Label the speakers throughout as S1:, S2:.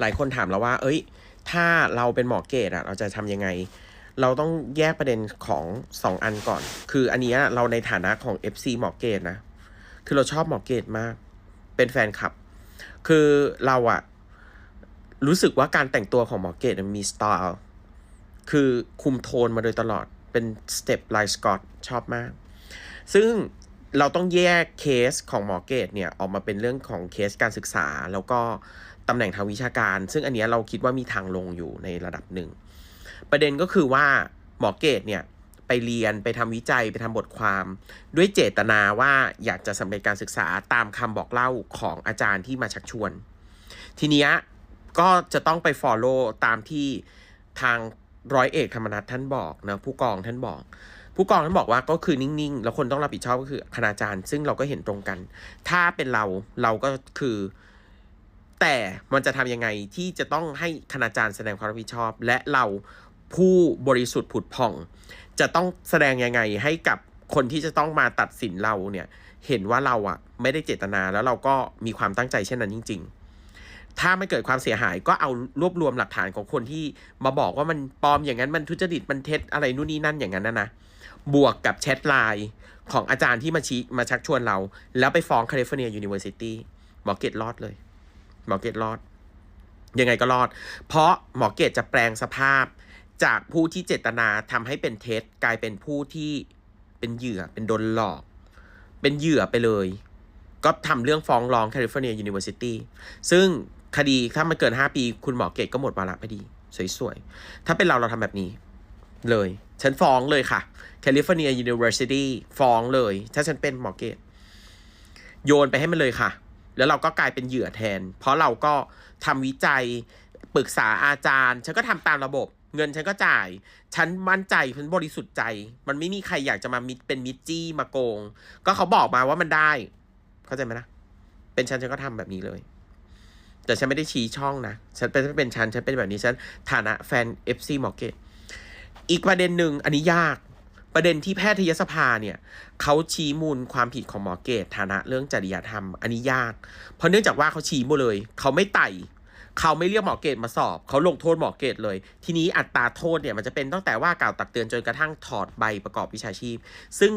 S1: หลายคนถามเราว่า เอ้ย ถ้าเราเป็นหมอเกตอะเราจะทำยังไง เราต้องแยกประเด็นของสองอันก่อน คืออันนี้เราในฐานะของ FC หมอเกตนะ คือเราชอบหมอเกตมาก เป็นแฟนคลับ คือเราอะรู้สึกว่าการแต่งตัวของหมอเกตมันมีสไตล์ คือคุมโทนมาโดยตลอด เป็นสเต็ปไลสกอตชอบมาก ซึ่งเราต้องแยกเคสของหมอเกตเนี่ย ออกมาเป็นเรื่องของเคสการศึกษา แล้วก็ ตำแหน่งทางวิชาการ ซึ่งอันนี้เราคิดว่ามีทางลงอยู่ในระดับหนึ่ง ประเด็นก็คือว่าหมอเกตเนี่ยไปเรียนไปทำวิจัยไปทำบทความ ด้วยเจตนาว่าอยากจะสำเร็จการศึกษาตามคำบอกเล่าของอาจารย์ที่มาชักชวน ทีเนี้ยก็จะต้องไป follow ตามที่ทางร้อยเอกธรรมนัฐท่านบอกนะผู้กองท่านบอก ผู้กองท่านบอกว่าก็คือนิ่งๆ แล้วคนต้องรับผิดชอบก็คือคณาจารย์ ซึ่งเราก็เห็นตรงกัน ถ้าเป็นเราเราก็คือ แต่มันจะทำยังไงที่จะต้องให้คณาจารย์แสดงความรับผิดชอบ และเราผู้บริสุทธิ์ผุดผ่อง จะต้องแสดงยังไงให้กับคนที่จะต้องมาตัดสินเราเนี่ยเห็นว่าเราอะไม่ได้เจตนาแล้วเราก็มีความตั้งใจเช่นนั้นจริง ๆ ถ้าไม่เกิดความเสียหายก็เอารวบรวมหลักฐานของคนที่มาบอกว่ามันปลอมอย่างนั้นมันทุจริตมันเท็จอะไรนู่นนี่นั่นอย่างนั้นนะนะบวกกับแชทไลน์ของอาจารย์ที่มาชี้มาชักชวนเรา แล้วไปฟ้องแคลิฟอร์เนียยูนิเวอร์ซิตี้หมอเกตรอดเลย มอเกตรอด ยังไงก็รอด เพราะหมอเกตจะแปลงสภาพจากผู้ที่เจตนาทำให้เป็นเท็จกลายเป็นผู้ที่เป็นเหยื่อเป็นโดนหลอก เป็นเหยื่อไปเลย ก็ทำเรื่องฟ้องร้องแคลิฟอร์เนียยูนิเวอร์ซิตี้ซึ่งคดีถ้ามันเกิน 5 ปี คุณหมอเกตก็หมดวาระพอดี สวยๆ ถ้าเป็นเราเราทำแบบนี้ เลย ฉันฟ้องเลยค่ะแคลิฟอร์เนียยูนิเวอร์ซิตี้ฟ้องเลย ถ้าฉันเป็นหมอเกตโยนไปให้มันเลยค่ะ แล้วเราก็กลายเป็นเหยื่อแทน เพราะเราก็ทำวิจัยปรึกษาอาจารย์ ฉันก็ทำตามระบบ เงินฉันก็จ่าย ฉันมั่นใจฉันบริสุทธิ์ใจ มันไม่มีใครอยากจะมามิดเป็นมิดจี้มาโกง ก็เขาบอกมาว่ามันได้ เข้าใจไหมนะเป็นฉันฉันก็ทำแบบนี้เลย แต่ฉันไม่ได้ชี้ช่องนะฉันเป็นเป็นฉันฉันเป็นแบบนี้ฉันฐานะแฟน FC Market อีกประเด็นหนึ่งอันนี้ยาก ประเด็นที่แพทยสภาเนี่ยเขาชี้มูลความผิดของหมอเกตฐานะเรื่องจริยธรรมอันนี้ยาก เพราะเนื่องจากว่าเขาชี้มาเลย เขาไม่ไต่เขาไม่เรียกหมอเกตมาสอบ เขาลงโทษหมอเกตเลย ทีนี้อัตราโทษเนี่ยมันจะเป็นตั้งแต่ว่ากล่าวตักเตือนจนกระทั่งถอดใบประกอบวิชาชีพ ซึ่ง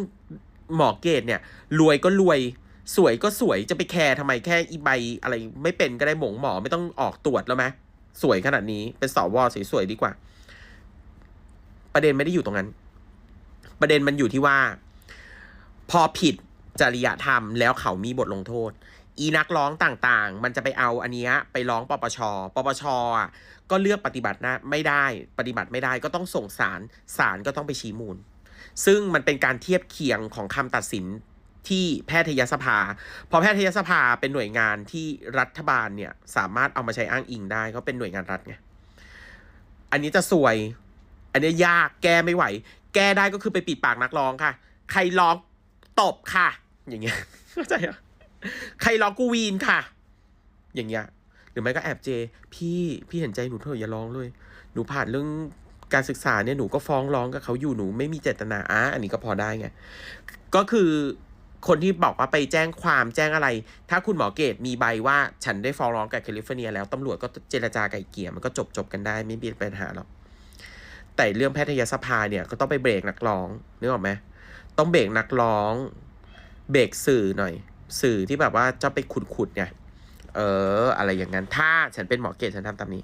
S1: หมอเกตเนี่ยรวยก็รวยสวยก็สวยจะไปแคร์ทำไมแค่อีใบอะไรไม่เป็นก็ได้หมงหมอไม่ต้องออกตรวจแล้วไหมสวยขนาดนี้เป็นสวสวยๆดีกว่า ประเด็นไม่ได้อยู่ตรงนั้น ประเด็นมันอยู่ที่ว่า พอผิดจริยธรรมแล้วเขามีบทลงโทษ อีนักร้องต่างๆ มันจะไปเอาอันนี้ไปร้องปปช ปปชอะก็เลือกปฏิบัตินะไม่ได้ปฏิบัติไม่ได้ก็ต้องส่งสารศาลก็ต้องไปชี้มูล ซึ่งมันเป็นการเทียบเคียงของคำตัดสินที่แพทยสภา พอแพทยสภาเป็นหน่วยงานที่รัฐบาลเนี่ยสามารถเอามาใช้อ้างอิงได้เขาเป็นหน่วยงานรัฐไง อันนี้จะสวย อันนี้ยากแก้ไม่ไหว แก้ได้ก็คือไปปิดปากนักร้องค่ะ ใครร้องตบค่ะ อย่างเงี้ยเข้าใจอะใครร้องกูวีนค่ะ อย่างเงี้ยหรือไม่ก็แอบเจ พี่พี่เห็นใจหนูเถอะอย่าร้องเลย หนูผ่านเรื่องการศึกษาเนี่ยหนูก็ฟ้องร้องกับเขาอยู่หนูไม่มีเจตนาอะอันนี้ก็พอได้ไงก็คือคนที่บอกว่าไปแจ้งความแจ้งอะไร ถ้าคุณหมอเกตมีใบว่าฉันได้ฟ้องร้องกับแคลิฟอร์เนียแล้วตำรวจก็เจรจาไกลเกลี่ยมันก็จบจบกันได้ไม่มีปัญหาหรอก แต่เรื่องแพทยสภาเนี่ยก็ต้องไปเบรกนักร้องนึกออกไหมต้องเบรกนักร้อง เบรกสื่อหน่อย สื่อที่แบบว่าจะไปขุดๆไงเออ อะไรอย่างนั้น ถ้าฉันเป็นหมอเกตฉันทำตามนี้